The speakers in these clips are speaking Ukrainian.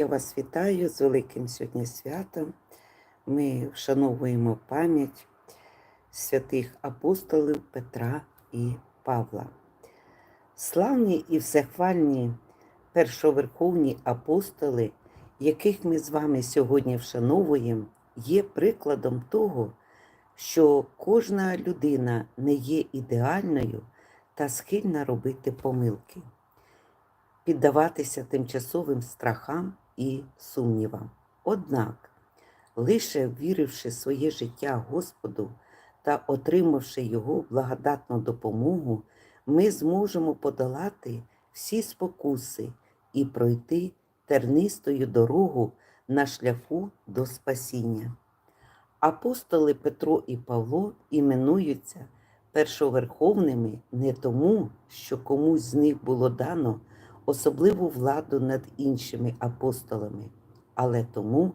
Я вас вітаю з великим сьогодні святом. Ми вшановуємо пам'ять святих апостолів Петра і Павла. Славні і всехвальні першоверховні апостоли, яких ми з вами сьогодні вшановуємо, є прикладом того, що кожна людина не є ідеальною та схильна робити помилки, піддаватися тимчасовим страхам і сумнівам. Однак, лише віривши своє життя Господу та отримавши Його благодатну допомогу, ми зможемо подолати всі спокуси і пройти тернистою дорогу на шляху до спасіння. Апостоли Петро і Павло іменуються першоверховними не тому, що комусь з них було дано особливу владу над іншими апостолами, але тому,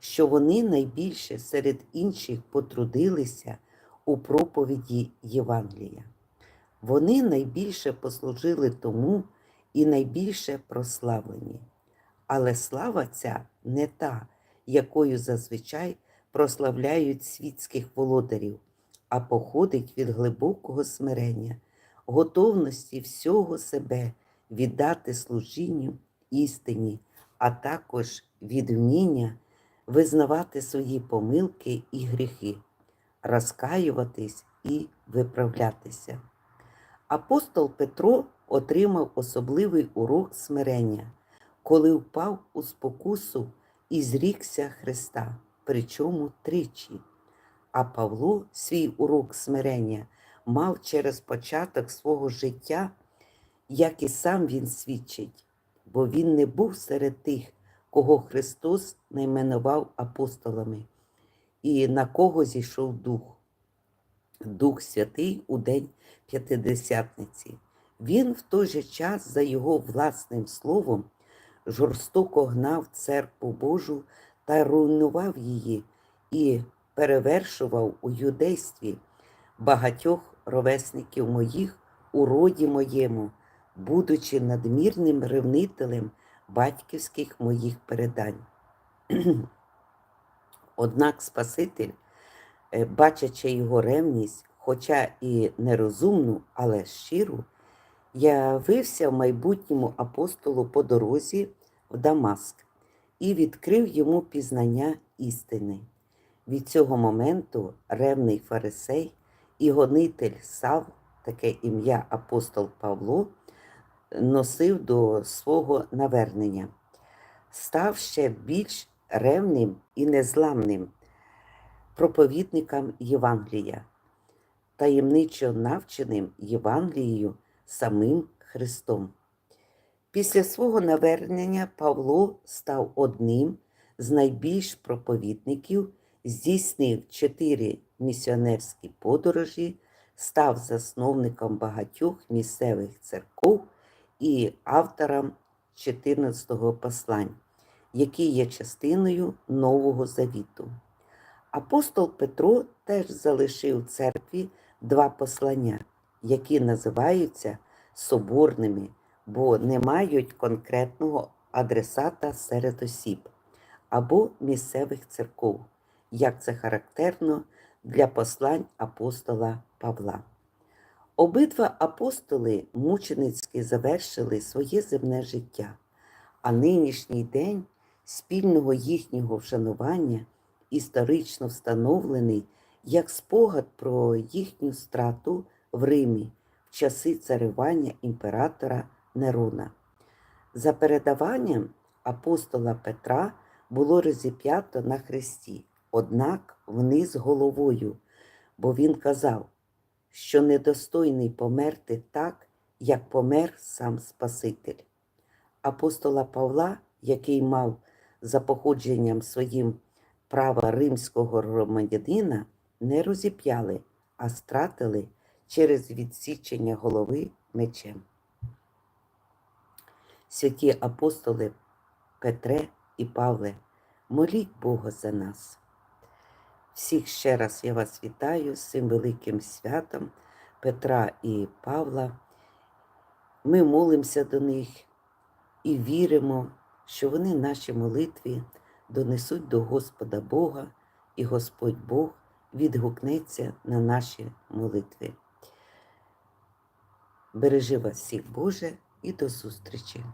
що вони найбільше серед інших потрудилися у проповіді Євангелія. Вони найбільше послужили тому і найбільше прославлені. Але слава ця не та, якою зазвичай прославляють світських володарів, а походить від глибокого смирення, готовності всього себе віддати служінню істині, а також від вміння визнавати свої помилки і гріхи, розкаюватись і виправлятися. Апостол Петро отримав особливий урок смирення, коли впав у спокусу і зрікся Христа, причому тричі. А Павло свій урок смирення мав через початок свого життя, як і сам він свідчить, бо він не був серед тих, кого Христос найменував апостолами, і на кого зійшов Дух. Дух Святий у день П'ятидесятниці. Він в той же час, за його власним словом, жорстоко гнав церкву Божу та руйнував її і перевершував у юдействі багатьох ровесників моїх у роді моєму, будучи надмірним ревнителем батьківських моїх передань. Однак Спаситель, е, бачачи його ревність, хоча і нерозумну, але щиру, явився в майбутньому апостолу по дорозі в Дамаск і відкрив йому пізнання істини. Від цього моменту ревний фарисей і гонитель Сав, таке ім'я апостол Павло, носив до свого навернення, став ще більш ревним і незламним проповідникам Євангелія, таємничо навченим Євангелією самим Христом. Після свого навернення Павло став одним з найбільш проповідників, здійснив чотири місіонерські подорожі, став засновником багатьох місцевих церков і автором 14-го послань, які є частиною Нового Завіту. Апостол Петро теж залишив церкві два послання, які називаються соборними, бо не мають конкретного адресата серед осіб або місцевих церков, як це характерно для послань апостола Павла. Обидва апостоли мученицьки завершили своє земне життя, а нинішній день спільного їхнього вшанування історично встановлений як спогад про їхню страту в Римі в часи царювання імператора Нерона. За передаванням апостола Петра було розіп'ято на хресті, однак вниз головою, бо він казав, що недостойний померти так, як помер сам Спаситель. Апостола Павла, який мав за походженням своїм права римського громадянина, не розіп'яли, а стратили через відсічення голови мечем. Святі апостоли Петре і Павле, моліть Бога за нас. Всіх ще раз я вас вітаю з цим великим святом Петра і Павла. Ми молимося до них і віримо що вони наші молитві донесуть до Господа Бога, і Господь Бог відгукнеться на наші молитви. Бережи вас всіх, Боже, і до зустрічі!